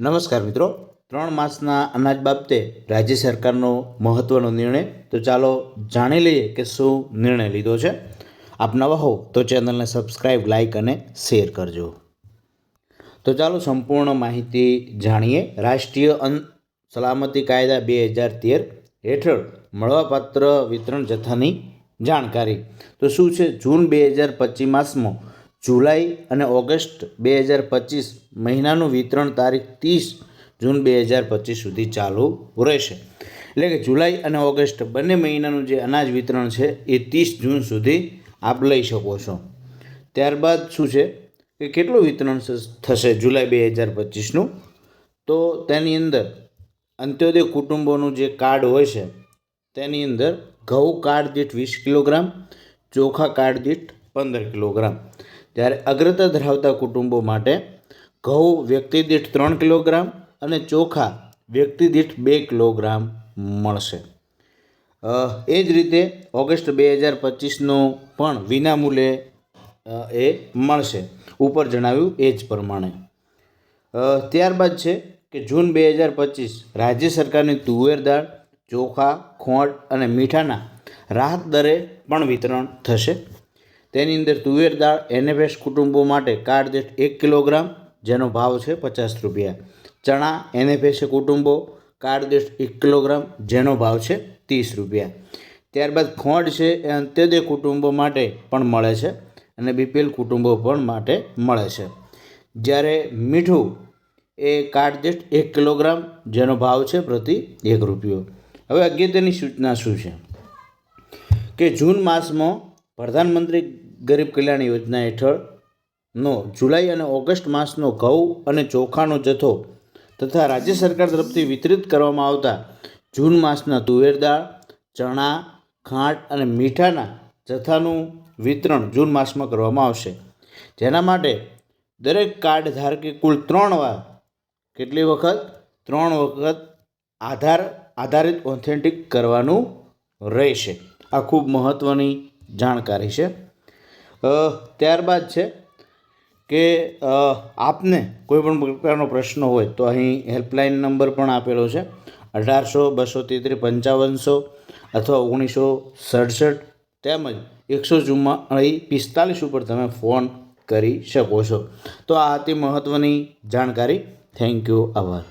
નમસ્કાર મિત્રો. ત્રણ માસના અનાજ બાબતે રાજ્ય સરકારનો મહત્ત્વનો નિર્ણય. તો ચાલો જાણી લઈએ કે શું નિર્ણય લીધો છે. આપ નવા હો તો ચેનલને સબસ્ક્રાઈબ લાઇક અને શેર કરજો. તો ચાલો સંપૂર્ણ માહિતી જાણીએ. રાષ્ટ્રીય અન્ન સલામતી કાયદા બે હજાર તેર હેઠળ મળવાપાત્ર વિતરણ જથ્થાની જાણકારી. તો શું છે? જૂન બે હજાર પચીસ માસમાં જુલાઈ અને ઓગસ્ટ બે હજાર પચીસ મહિનાનું વિતરણ તારીખ ત્રીસ જૂન બે હજાર પચીસ સુધી ચાલુ રહેશે. એટલે કે જુલાઈ અને ઓગસ્ટ બંને મહિનાનું જે અનાજ વિતરણ છે એ ત્રીસ જૂન સુધી આપ લઈ શકો છો. ત્યારબાદ શું છે? કે કેટલું વિતરણ થશે જુલાઈ બે હજાર પચીસનું? તો તેની અંદર અંત્યોદય કુટુંબોનું જે કાર્ડ હોય છે, તેની અંદર ઘઉં કાર્ડ દીઠ વીસ કિલોગ્રામ, ચોખા કાર્ડ દીઠ પંદર કિલોગ્રામ. ત્યારે અગ્રતા ધરાવતા કુટુંબો માટે ઘઉં વ્યક્તિ દીઠ ત્રણ કિલોગ્રામ અને ચોખા વ્યક્તિ દીઠ બે કિલોગ્રામ મળશે. એ જ રીતે ઓગસ્ટ બે હજાર પચીસનો પણ વિનામૂલ્યે એ મળશે. ઉપર જણાવ્યું એ જ પ્રમાણે. ત્યારબાદ છે કે જૂન બે હજાર પચીસ રાજ્ય સરકારની તુવેર દાળ, ચોખા, ખોંડ અને મીઠાના રાહત દરે પણ વિતરણ થશે. તેની અંદર તુવેર દાળ, એનએફએસ કુટુંબો માટે કાર્ડ દીઠ એક કિલોગ્રામ, જેનો ભાવ છે પચાસ રૂપિયા. ચણા, એનએફએસ કુટુંબો, કાર્ડ દીઠ એક કિલોગ્રામ, જેનો ભાવ છે ત્રીસ રૂપિયા. ત્યારબાદ ખોંડ છે એ અંત્યોદય કુટુંબો માટે પણ મળે છે અને બીપીએલ કુટુંબો પણ માટે મળે છે. જ્યારે મીઠું એ કાર્ડ દીઠ એક કિલોગ્રામ, જેનો ભાવ છે પ્રતિ એક રૂપિયો. હવે અગત્યની સૂચના શું છે? કે જૂન માસમાં પ્રધાનમંત્રી ગરીબ કલ્યાણ યોજના હેઠળનો જુલાઈ અને ઓગસ્ટ માસનો ઘઉં અને ચોખાનો જથ્થો તથા રાજ્ય સરકાર તરફથી વિતરિત કરવામાં આવતા જૂન માસના તુવેર દાળ, ચણા, ખાંડ અને મીઠાના જથ્થાનું વિતરણ જૂન માસમાં કરવામાં આવશે. જેના માટે દરેક કાર્ડ ધારકે કુલ ત્રણ વાર કેટલી વખત? ત્રણ વખત આધાર આધારિત ઓથેન્ટિક કરવાનું રહેશે. આ ખૂબ મહત્ત્વની જાણકારી છે. ત્યારબાદ છે કે આપને કોઈ પણ પ્રકારનો પ્રશ્ન હોય તો અહીં હેલ્પલાઇન નંબર પણ આપેલો છે. અઢારસો, બસો તેત્રીસ પંચાવનસો અથવા ઓગણીસો સડસઠ તેમજ એકસો ચુમ્માળી પિસ્તાલીસ ઉપર તમે ફોન કરી શકો છો. તો આ હતી મહત્ત્વની જાણકારી. થેન્ક યુ, આભાર.